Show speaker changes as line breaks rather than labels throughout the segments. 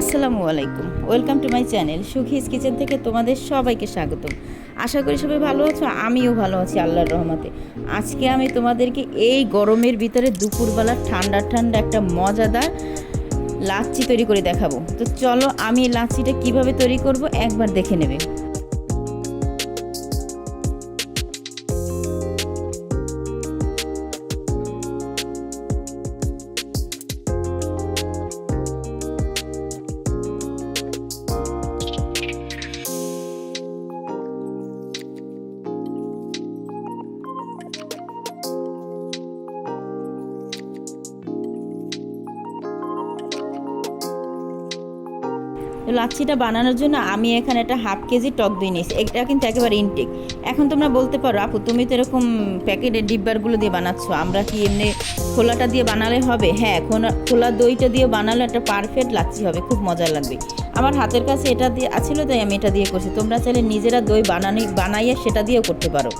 আসসালামু আলাইকুম। Welcome to my channel Sukhi's kitchen থেকে তোমাদের সবাইকে স্বাগত আশা করি সবাই ভালো আছো, আমিও ভালো আছি আল্লাহর রহমতে। আজকে আমি তোমাদেরকে এই গরমের ভিতরে দুপুরবেলা ঠান্ডা ঠান্ডা একটা মজাদার লাচ্ছি তৈরি করে দেখাবো। তো চলো আমি লাচ্ছিটা কীভাবে তৈরি করব একবার দেখে নেবে। তো লাচ্ছিটা বানানোর জন্য আমি এখানে একটা হাফ কেজি টক দই নিয়েছি। এটা কিন্তু একেবারে ইনটেক এখন তোমরা বলতে পারো, আপু, তুমি তো এরকম প্যাকেটের ডিব্বারগুলো দিয়ে বানাচ্ছ, আমরা কি এমনি খোলাটা দিয়ে বানালে হবে? হ্যাঁ খোলা খোলা দইটা দিয়ে বানালে একটা পারফেক্ট লাচ্ছি হবে, খুব মজা লাগবে। আমার হাতের কাছে এটা দিয়ে আছিল, তাই আমি এটা দিয়ে করছি। তোমরা চাইলে নিজেরা দই বানানি, বানাইয়ে সেটা দিয়েও করতে পারো,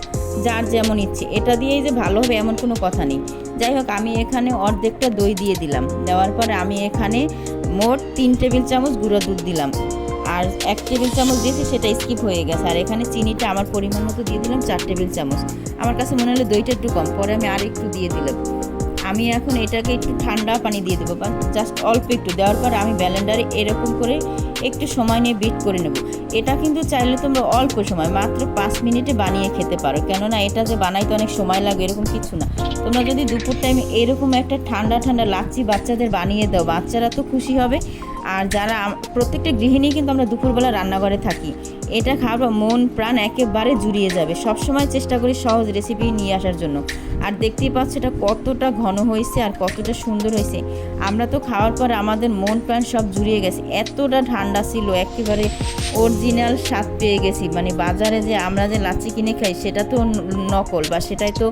যার যেমন ইচ্ছে। এটা দিয়েই যে ভালো হবে এমন কোনো কথা নেই। যাই হোক, আমি এখানে অর্ধেকটা দই দিয়ে দিলাম। দেওয়ার পরে আমি এখানে মোট তিন টেবিল চামচ গুঁড়া দুধ দিলাম। আর এক টেবিল চামচ দিয়েছি, সেটা স্কিপ হয়ে গেছে। আর এখানে চিনিটা আমার পরিমাণ মতো দিয়ে দিলাম চার টেবিল চামচ। আমার কাছে মনে হলো দইটা একটু কম, পরে আমি আর একটু দিয়ে দিলাম। আমি এখন এটাকে একটু ঠান্ডা পানি দিয়ে দেবো, বা জাস্ট অল্প একটু। দেওয়ার পর আমি ব্যালেন্ডারে এরকম করে একটু সময় নিয়ে বিট করে নেব। এটা কিন্তু চাইলে তোমরা অল্প সময়, মাত্র পাঁচ মিনিটে বানিয়ে খেতে পারো। কেননা এটা যে বানাইতে অনেক সময় লাগে, এরকম কিছু না। তোমরা যদি দুপুর টাইমে এরকম একটা ঠান্ডা ঠান্ডা লাচ্ছি বাচ্চাদের বানিয়ে দাও, বাচ্চারা তো খুশি হবে। আর যারা প্রত্যেকটা গৃহিণী কিন্তু আমরা দুপুরবেলা রান্নাঘরে থাকি। এটা খাবার মন, প্রাণ একেবারে জুড়িয়ে যাবে। সব সময় চেষ্টা করি সহজ রেসিপি নিয়ে আসার জন্য। আর দেখতেই পাচ্ছ এটা কতটা ঘন হয়েছে আর কতটা সুন্দর হয়েছে। আমরা তো খাওয়ার পর আমাদের মন, প্রাণ সব জুড়িয়ে গেছে। এতটা ঠান্ডা ছিল, একেবারে অরিজিনাল স্বাদ পেয়ে গেছি। মানে বাজারে যে আমরা যে লাচ্ছি কিনে খাই, সেটা তো নকল বা সেটাই তো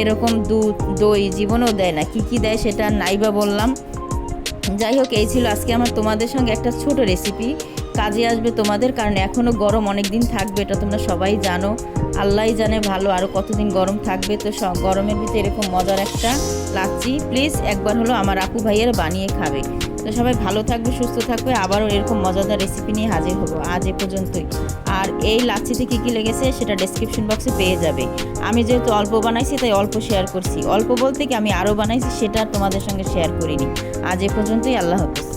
এরকম দুধ দই জীবনও দেয় না। কী কী দেয় সেটা নাই বা বললাম। যাই হোক, এই ছিল আজকে আমার তোমাদের সঙ্গে একটা ছোট রেসিপি কাজে আসবে তোমাদের, কারণ এখনও গরম অনেক দিন থাকবে, এটা তোমরা সবাই জানো। আল্লাহই জানে ভালো আরও কতদিন গরম থাকবে, তো গরমের ভিতরে এরকম মজার একটা লাচ্ছি। প্লিজ একবার হলো আমার আপু ভাইয়ের বানিয়ে খাবে। তো সবাই ভালো থাকবে, সুস্থ থাকবে, আবারও এরকম মজাদার রেসিপি নিয়ে হাজির হব আজ এ পর্যন্তই। আর এই লাচ্ছিতে কী কী লেগেছে সেটা ডেসক্রিপশন বক্সে পেয়ে যাবে। আমি যেহেতু অল্প বানাইছি, তাই অল্প শেয়ার করছি। অল্প বলতে কি আমি আরও বানাইছি, সেটা তোমাদের সঙ্গে শেয়ার করিনি। আজ এ পর্যন্তই, আল্লাহ হাফিজ।